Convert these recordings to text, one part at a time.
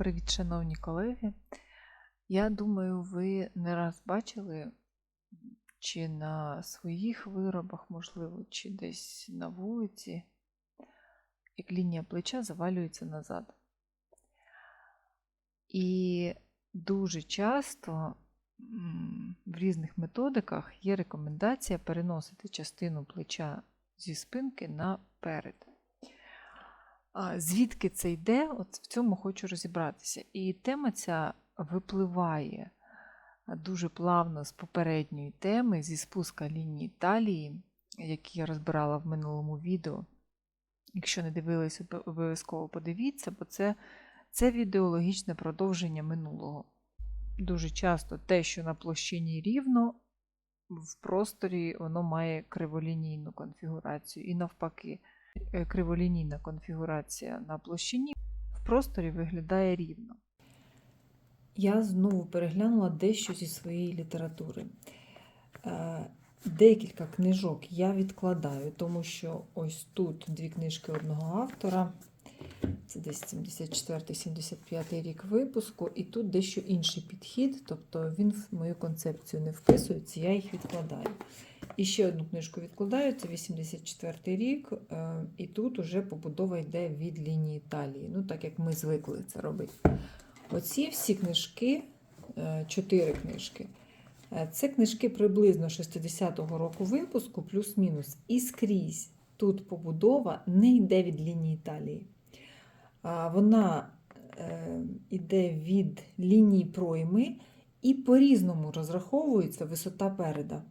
Привіт, шановні колеги. Я думаю, ви не раз бачили, чи на своїх виробах, можливо, чи десь на вулиці, як лінія плеча завалюється назад. І дуже часто в різних методиках є рекомендація переносити частину плеча зі спинки наперед. Звідки це йде? От в цьому хочу розібратися. І тема ця випливає дуже плавно з попередньої теми, зі спуска лінії талії, які я розбирала в минулому відео. Якщо не дивилися, обов'язково подивіться, бо це, це відеологічне продовження минулого. Дуже часто те, що на площині рівно, в просторі воно має криволінійну конфігурацію. І навпаки, криволінійна конфігурація на площині в просторі виглядає рівно. Я знову переглянула дещо зі своєї літератури. Е, Декілька книжок я відкладаю, тому що ось тут дві книжки одного автора. Це десь 74-75 рік випуску, і тут дещо інший підхід, тобто він в мою концепцію не вписується, я їх відкладаю. І ще одну книжку відкладаю, це 84 рік, е, і тут уже побудова йде від лінії талії, ну так як ми звикли це робити. Оці всі книжки, е, чотири книжки. е, Це книжки приблизно 60-го року випуску, плюс-мінус. І скрізь тут побудова не йде від лінії талії. Вона е, йде від лінії пройми і по-різному розраховується висота переда.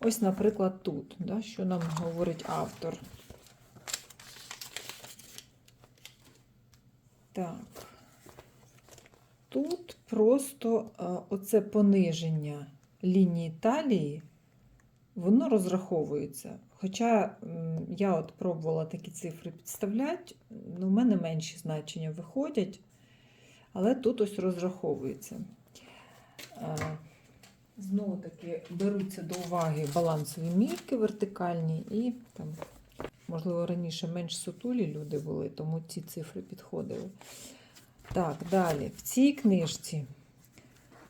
Ось, наприклад, тут, да, що нам говорить автор. Так. Тут просто е, оце пониження лінії талії, воно розраховується. Хоча я от пробувала такі цифри підставляти, ну, в мене менші значення виходять, але тут ось розраховується. Знову таки беруться до уваги балансові мірки вертикальні і там, можливо, раніше менш сутулі люди були, тому ці цифри підходили. Так, далі. В цій книжці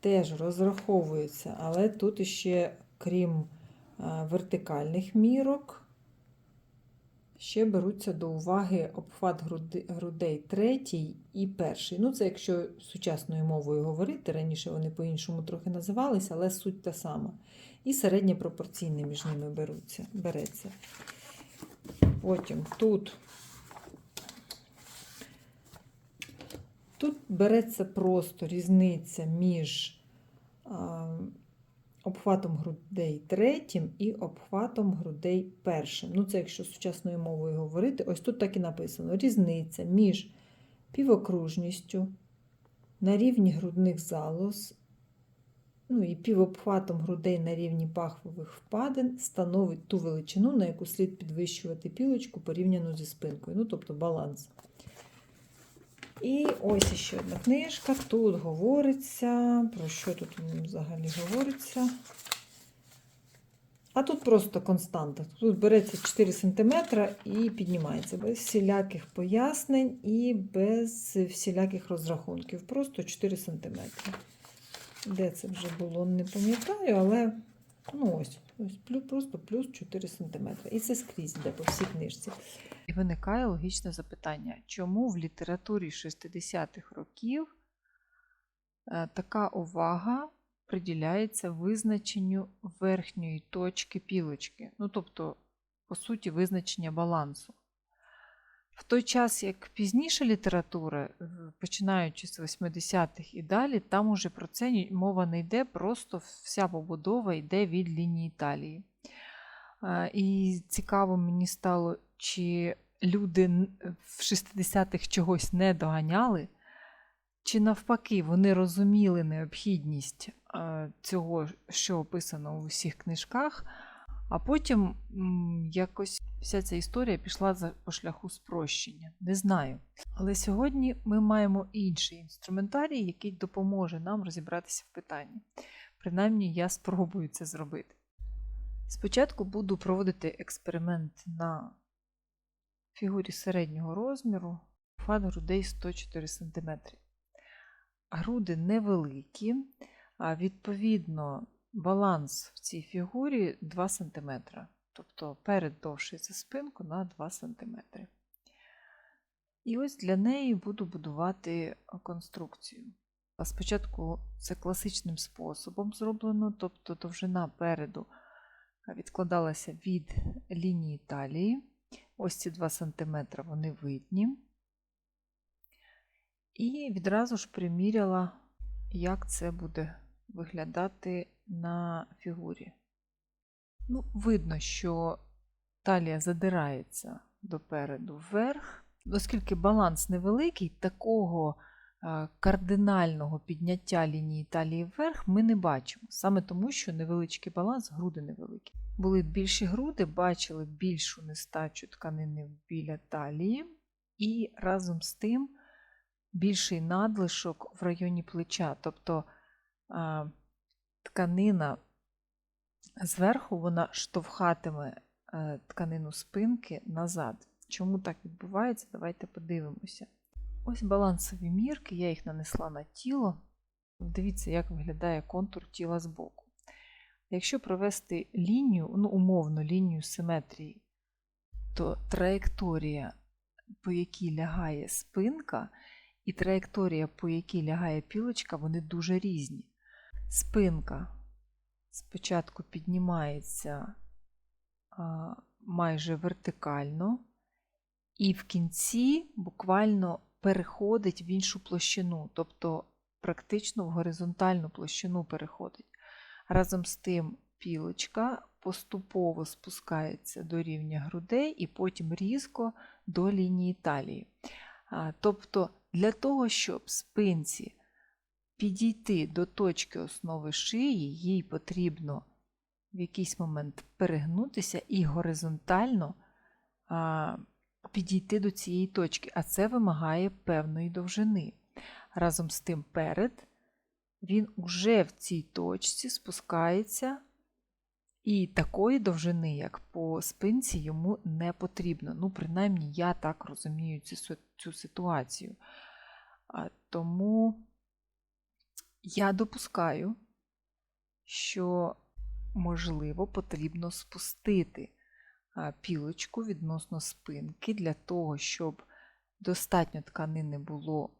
теж розраховується, але тут ще, крім вертикальних мірок, ще беруться до уваги обхват грудей третій і перший. Ну, це якщо сучасною мовою говорити, раніше вони по-іншому трохи називалися, але суть та сама. І середнє пропорційне між ними беруться, береться. Потім тут Тут береться просто різниця між а, обхватом грудей третім і обхватом грудей першим. Ну, це якщо сучасною мовою говорити, ось тут так і написано: різниця між півокружністю на рівні грудних залоз, ну і півобхватом грудей на рівні пахвових впадин становить ту величину, на яку слід підвищувати пілочку порівняно зі спинкою, ну тобто баланс. І ось ще одна книжка. Тут говориться. Про що тут взагалі говориться? А тут просто константа. Тут береться 4 см і піднімається без всіляких пояснень і без всіляких розрахунків. Просто 4 см. Де це вже було, не пам'ятаю, але ну ось, ось просто плюс 4 см. І це скрізь йде по всій книжці. І виникає логічне запитання, чому в літературі 60-х років е, така увага приділяється визначенню верхньої точки пілочки, ну тобто, по суті, визначення балансу. В той час, як пізніша література, е, починаючи з 80-х і далі, там уже про це мова не йде, просто вся побудова йде від лінії талії. Е, І цікаво мені стало, чи люди в 60-х чогось не доганяли, чи навпаки вони розуміли необхідність е, цього, що описано у всіх книжках, а потім якось вся ця історія пішла за, по шляху спрощення. Не знаю. Але сьогодні ми маємо інший інструментарій, який допоможе нам розібратися в питанні. Принаймні, я спробую це зробити. Спочатку буду проводити експеримент на фігурі середнього розміру, фад грудей 104 см. груди невеликі, а відповідно баланс в цій фігурі 2 см. Тобто перед довший спинку на 2 см. І ось для неї буду будувати конструкцію. Спочатку це класичним способом зроблено, тобто довжина переду відкладалася від лінії талії. Ось ці 2 см вони видні. І відразу ж приміряла, як це буде виглядати на фігурі. Ну, видно, що талія задирається допереду вверх. Оскільки баланс невеликий, такого е, кардинального підняття лінії талії вверх ми не бачимо. Саме тому, що невеличкий баланс, груди невеликі. Були більші груди, бачили більшу нестачу тканини біля талії, і разом з тим більший надлишок в районі плеча. Тобто а, тканина зверху вона штовхатиме е, тканину спинки назад. Чому так відбувається? Давайте подивимося. Ось балансові мірки, я їх нанесла на тіло. Дивіться, як виглядає контур тіла збоку. Якщо провести лінію, ну, умовно лінію симетрії, то траєкторія, по якій лягає спинка, і траєкторія, по якій лягає пілочка, вони дуже різні. Спинка спочатку піднімається майже вертикально, і в кінці буквально переходить в іншу площину, тобто практично в горизонтальну площину переходить. Разом з тим пілочка поступово спускається до рівня грудей і потім різко до лінії талії. Тобто, для того, щоб спинці підійти до точки основи шиї, їй потрібно в якийсь момент перегнутися і горизонтально а, підійти до цієї точки, а це вимагає певної довжини. Разом з тим перед він уже в цій точці спускається, і такої довжини, як по спинці, йому не потрібно. Ну, принаймні, я так розумію цю, цю ситуацію. Тому я допускаю, що, можливо, потрібно спустити пілочку відносно спинки для того, щоб достатньо тканини було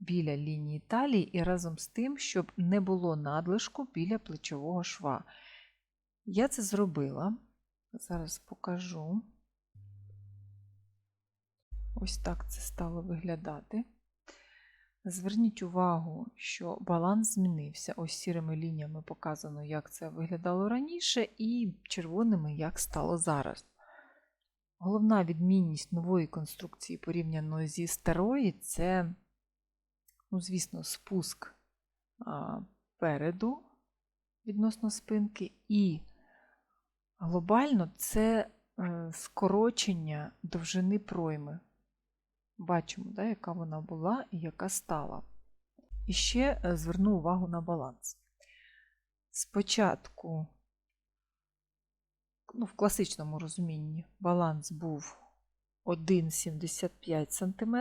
біля лінії талії і разом з тим, щоб не було надлишку біля плечового шва. Я це зробила. Зараз покажу. Ось так це стало виглядати. Зверніть увагу, що баланс змінився. Ось сірими лініями показано, як це виглядало раніше, і червоними, як стало зараз. Головна відмінність нової конструкції порівняно зі старої це, ну, звісно, спуск а, переду відносно спинки, і глобально це е, скорочення довжини пройми. Бачимо, да, яка вона була і яка стала. І ще е, зверну увагу на баланс. Спочатку, ну, в класичному розумінні, баланс був 1,75 см,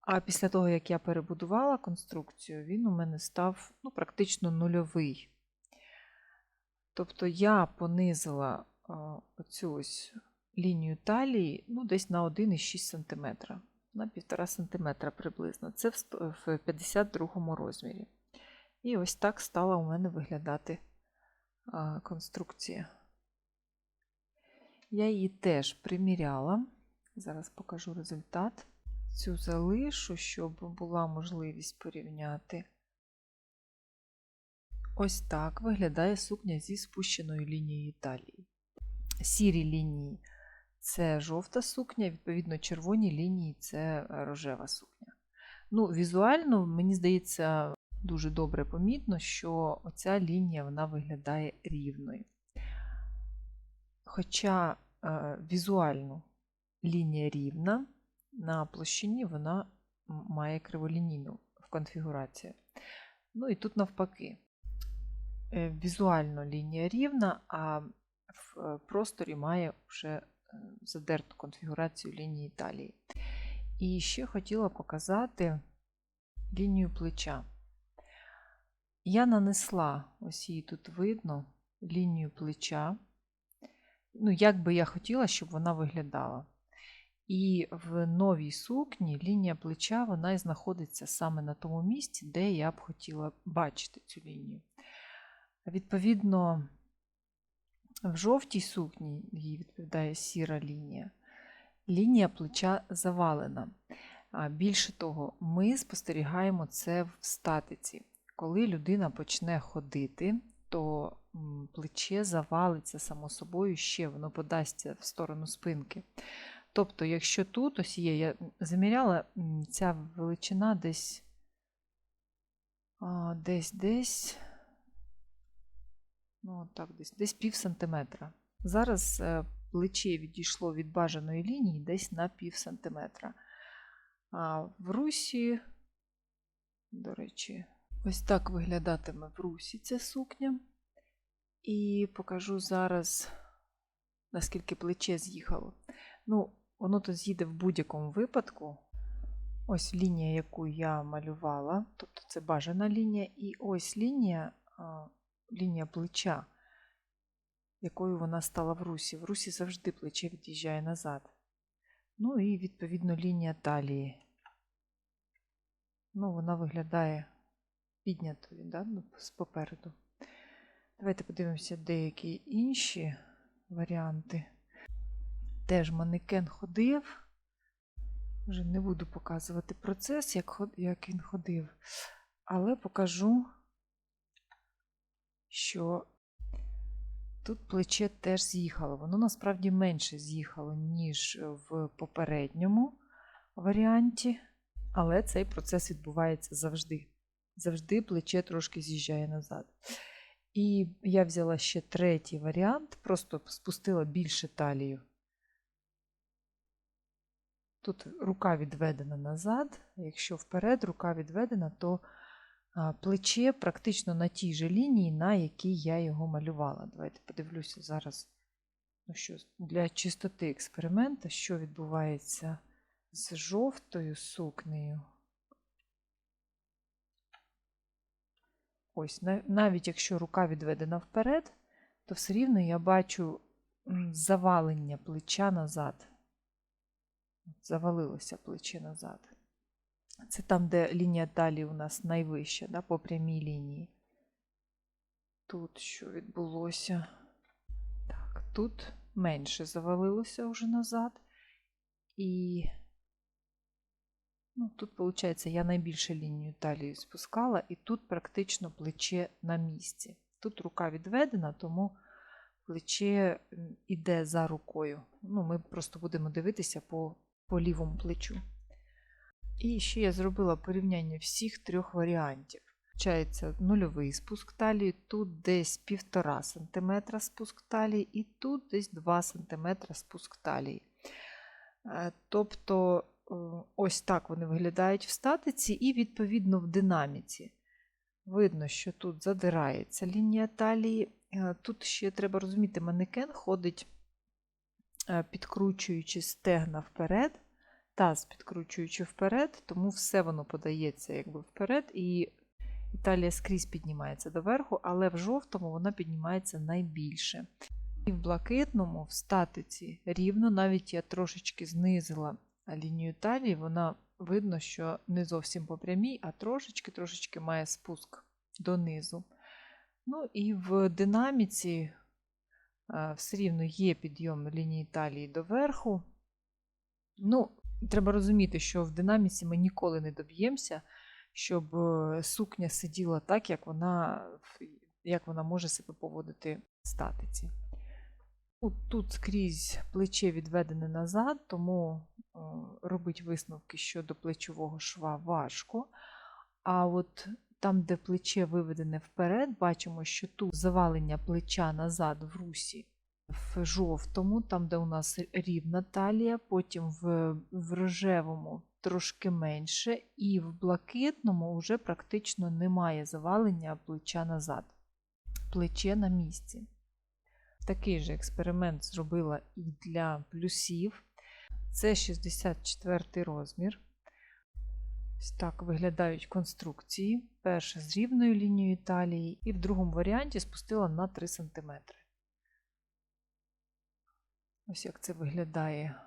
а після того, як я перебудувала конструкцію, він у мене став ну, практично нульовий. Тобто я понизила оцю ось лінію талії ну, десь на 1,6 см, на 1,5 см приблизно. Це в 52 розмірі. І ось так стала у мене виглядати конструкція. Я її теж приміряла. Зараз покажу результат. Цю залишу, щоб була можливість порівняти. Ось так виглядає сукня зі спущеною лінією талії. Сірі лінії це жовта сукня, відповідно, червоні лінії це рожева сукня. Ну, Візуально, мені здається, дуже добре помітно, що оця лінія вона виглядає рівною. Хоча е, візуально лінія рівна, на площині вона має криволінійну в конфігурації. Ну і тут навпаки. Е, візуально лінія рівна, а в е, просторі має вже задерту конфігурацію лінії талії. І ще хотіла показати лінію плеча. Я нанесла, ось її тут видно, лінію плеча. Ну, як би я хотіла, щоб вона виглядала. І в новій сукні лінія плеча вона і знаходиться саме на тому місці, де я б хотіла бачити цю лінію. Відповідно, в жовтій сукні їй відповідає сіра лінія. Лінія плеча завалена. Більше того, ми спостерігаємо це в статиці. Коли людина почне ходити, то плече завалиться само собою ще, воно подасться в сторону спинки. Тобто, якщо тут ось є, я заміряла, ця величина десь а, ну так, десь, десь пів сантиметра. Зараз е, плече відійшло від бажаної лінії десь на пів сантиметра. А в русі, до речі, ось так виглядатиме в русі ця сукня. І покажу зараз, наскільки плече з'їхало. Ну, воно то з'їде в будь-якому випадку. Ось лінія, яку я малювала, тобто це бажана лінія, і ось лінія, лінія плеча, якою вона стала в русі. В русі завжди плече від'їжджає назад. Ну і відповідно лінія талії. Ну, вона виглядає піднятою, да? ну, попереду. Давайте подивимося деякі інші варіанти. Теж манекен ходив. Вже не буду показувати процес, як, як він ходив, але покажу, що тут плече теж з'їхало. Воно насправді менше з'їхало, ніж в попередньому варіанті, але цей процес відбувається завжди. Завжди плече трошки з'їжджає назад. І я взяла ще третій варіант, просто спустила більше талію. Тут рука відведена назад, якщо вперед рука відведена, то плече практично на тій же лінії, на якій я його малювала. Давайте подивлюся зараз ну що, для чистоти експерименту, що відбувається з жовтою сукнею. Ось, навіть якщо рука відведена вперед, то все рівно я бачу завалення плеча назад. Завалилося плече назад. Це там, де лінія талії у нас найвища, да, по прямій лінії. Тут що відбулося? Так, тут менше завалилося вже назад. І ну, тут, виходить, я найбільше лінію талії спускала, і тут практично плече на місці. Тут рука відведена, тому плече м, іде за рукою. Ну, ми просто будемо дивитися по, по лівому плечу. І ще я зробила порівняння всіх трьох варіантів. Получається нульовий спуск талії, тут десь 1,5 см спуск талії, і тут десь 2 см спуск талії. Е, Тобто, е, ось так вони виглядають в статиці, і відповідно в динаміці. Видно, що тут задирається лінія талії. Е, Тут ще треба розуміти, манекен ходить, підкручуючи стегна вперед, таз підкручуючи вперед, тому все воно подається якби вперед, і талія скрізь піднімається доверху, але в жовтому вона піднімається найбільше. І в блакитному, в статиці рівно, навіть я трошечки знизила лінію талії, вона видно, що не зовсім по прямій, а трошечки-трошечки має спуск донизу. Ну і в динаміці все рівно є підйом лінії талії доверху. Ну, треба розуміти, що в динаміці ми ніколи не доб'ємося, щоб е, сукня сиділа так, як вона, як вона може себе поводити в статиці. Тут скрізь плече відведене назад, тому е, робити висновки щодо плечового шва важко. А от там, де плече виведене вперед, бачимо, що тут завалення плеча назад в русі в жовтому, там, де у нас рівна талія, потім в, в рожевому трошки менше, і в блакитному вже практично немає завалення плеча назад. Плече на місці. Такий же експеримент зробила і для плюсів. Це 64 розмір. Ось так виглядають конструкції. Перша з рівною лінією талії, і в другому варіанті спустила на 3 см. Ось як це виглядає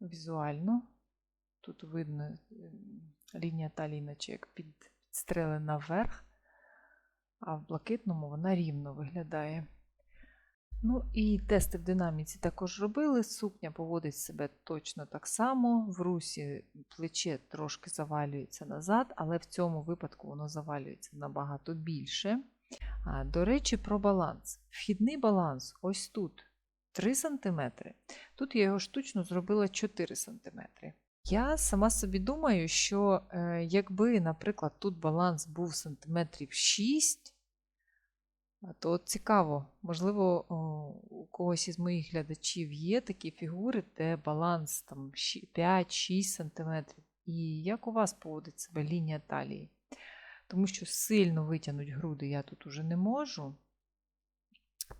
візуально. Тут видно лінія талії, наче як підстрелена вверх, а в блакитному вона рівно виглядає. Ну і тести в динаміці також робили. Сукня поводить себе точно так само. В русі плече трошки завалюється назад, але в цьому випадку воно завалюється набагато більше. До речі, про баланс. Вхідний баланс ось тут 3 см. Тут я його штучно зробила 4 см. Я сама собі думаю, що е, якби, наприклад, тут баланс був сантиметрів 6, То цікаво, можливо, у когось із моїх глядачів є такі фігури, де баланс там 5-6 см. І як у вас поводить себе лінія талії? Тому що сильно витягнути груди я тут уже не можу.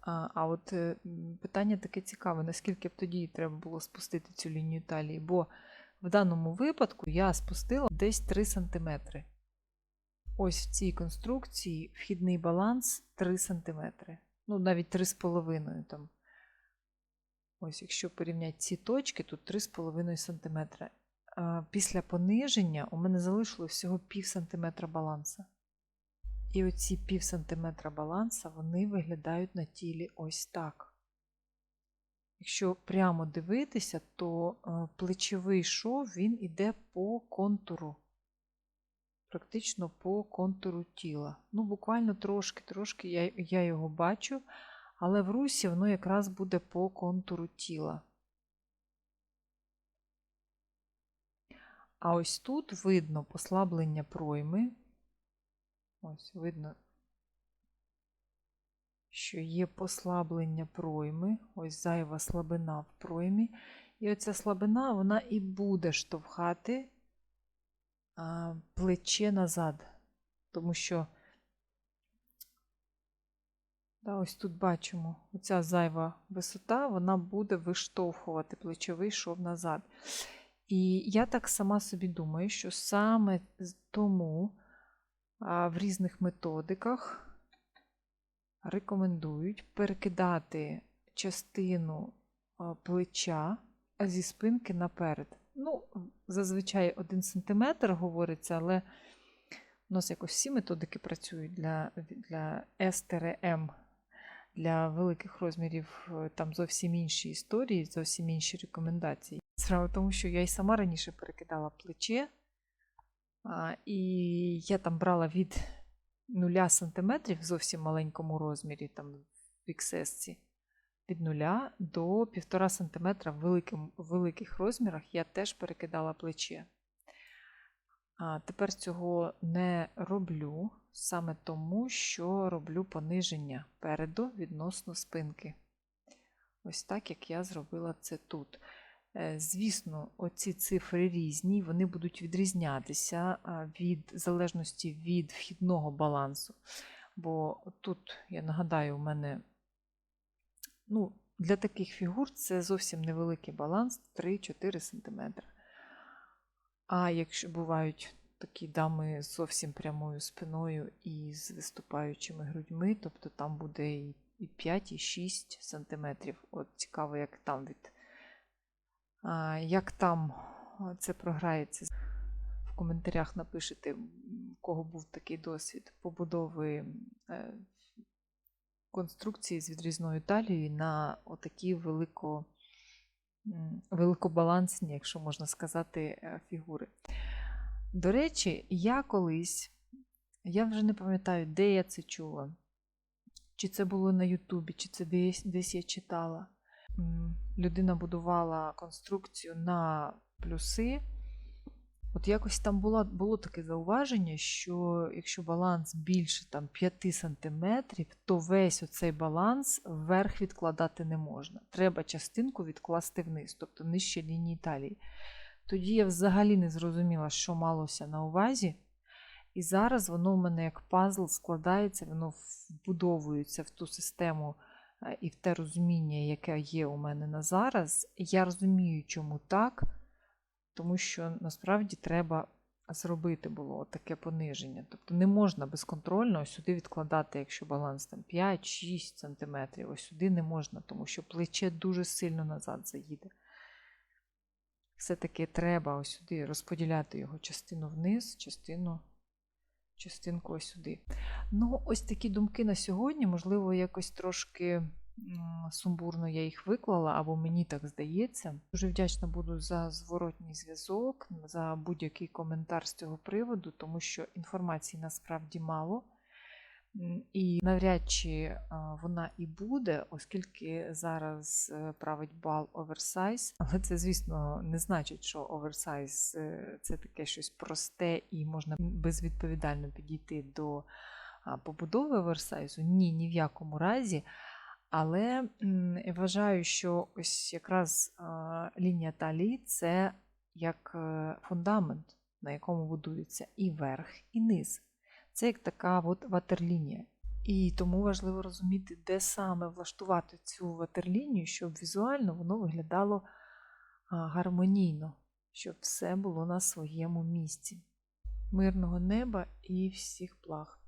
А, от е, питання таке цікаве, наскільки б тоді треба було спустити цю лінію талії? Бо в даному випадку я спустила десь 3 см. Ось в цій конструкції вхідний баланс 3 см. Ну, навіть 3,5 там. Ось, якщо порівняти ці точки, тут 3,5 см. Після пониження у мене залишилось всього пів сантиметра баланса. І оці пів сантиметра баланса вони виглядають на тілі ось так. Якщо прямо дивитися, то е, плечовий шов він іде по контуру практично по контуру тіла. Ну, буквально трошки-трошки я, я його бачу, але в русі воно якраз буде по контуру тіла. А ось тут видно послаблення пройми. Ось видно, що є послаблення пройми, ось зайва слабина в проймі. І оця слабина вона і буде штовхати плече назад. Тому що да, ось тут бачимо, оця зайва висота, вона буде виштовхувати плечовий шов назад. І я так сама собі думаю, що саме тому в різних методиках рекомендують перекидати частину плеча зі спинки наперед. Ну, зазвичай 1 см говориться, але у нас якось всі методики працюють для, для СТРМ. Для великих розмірів е, там зовсім інші історії, зовсім інші рекомендації. Справа в тому, що я й сама раніше перекидала плече, і я там брала від 0 см в зовсім маленькому розмірі, там в XS, від 0 до 1,5 см в великих розмірах я теж перекидала плече. Тепер цього не роблю саме тому, що роблю пониження переду відносно спинки. Ось так, як я зробила це тут. Е, Звісно, оці цифри різні, вони будуть відрізнятися від залежності від вхідного балансу. Бо тут, я нагадаю, у мене ну, для таких фігур це зовсім невеликий баланс 3-4 см. А якщо бувають такі дами з зовсім прямою спиною і з виступаючими грудьми, тобто там буде і і 5, і 6 см. От цікаво, як там від як там це програється. В коментарях напишите, м, у кого був такий досвід побудови е, конструкції з відрізною талією на отакі велико, великобалансні, якщо можна сказати, е, фігури. До речі, я колись, я вже не пам'ятаю, де я це чула, чи це було на Ютубі, чи це десь, десь я читала. Людина будувала конструкцію на плюси. От якось там було, було таке зауваження, що якщо баланс більше там, 5 см, то весь оцей баланс вверх відкладати не можна. Треба частинку відкласти вниз, тобто нижче лінії талії. Тоді я взагалі не зрозуміла, що малося на увазі. І зараз воно в мене як пазл складається, воно вбудовується в ту систему і в те розуміння, яке є у мене на зараз. Я розумію, чому так, тому що насправді треба зробити було таке пониження. Тобто не можна безконтрольно ось сюди відкладати, якщо баланс там 5-6 см. Ось сюди не можна, тому що плече дуже сильно назад заїде. Все-таки треба ось сюди розподіляти його частину вниз, частину, частинку сюди. Ну, ось такі думки на сьогодні. Можливо, якось трошки сумбурно я їх виклала, або мені так здається. Дуже вдячна буду за зворотній зв'язок, за будь-який коментар з цього приводу, тому що інформації насправді мало. І навряд чи вона і буде, оскільки зараз е, править бал оверсайз. Але це, звісно, не значить, що оверсайз е, це таке щось просте і можна безвідповідально підійти до побудови оверсайзу. Ні, ні в якому разі. Але вважаю, що ось якраз лінія талії це як е, фундамент, на якому будується і верх, і низ. Це як така от ватерлінія. І тому важливо розуміти, де саме влаштувати цю ватерлінію, щоб візуально воно виглядало гармонійно, щоб все було на своєму місці. Мирного неба і всіх благ!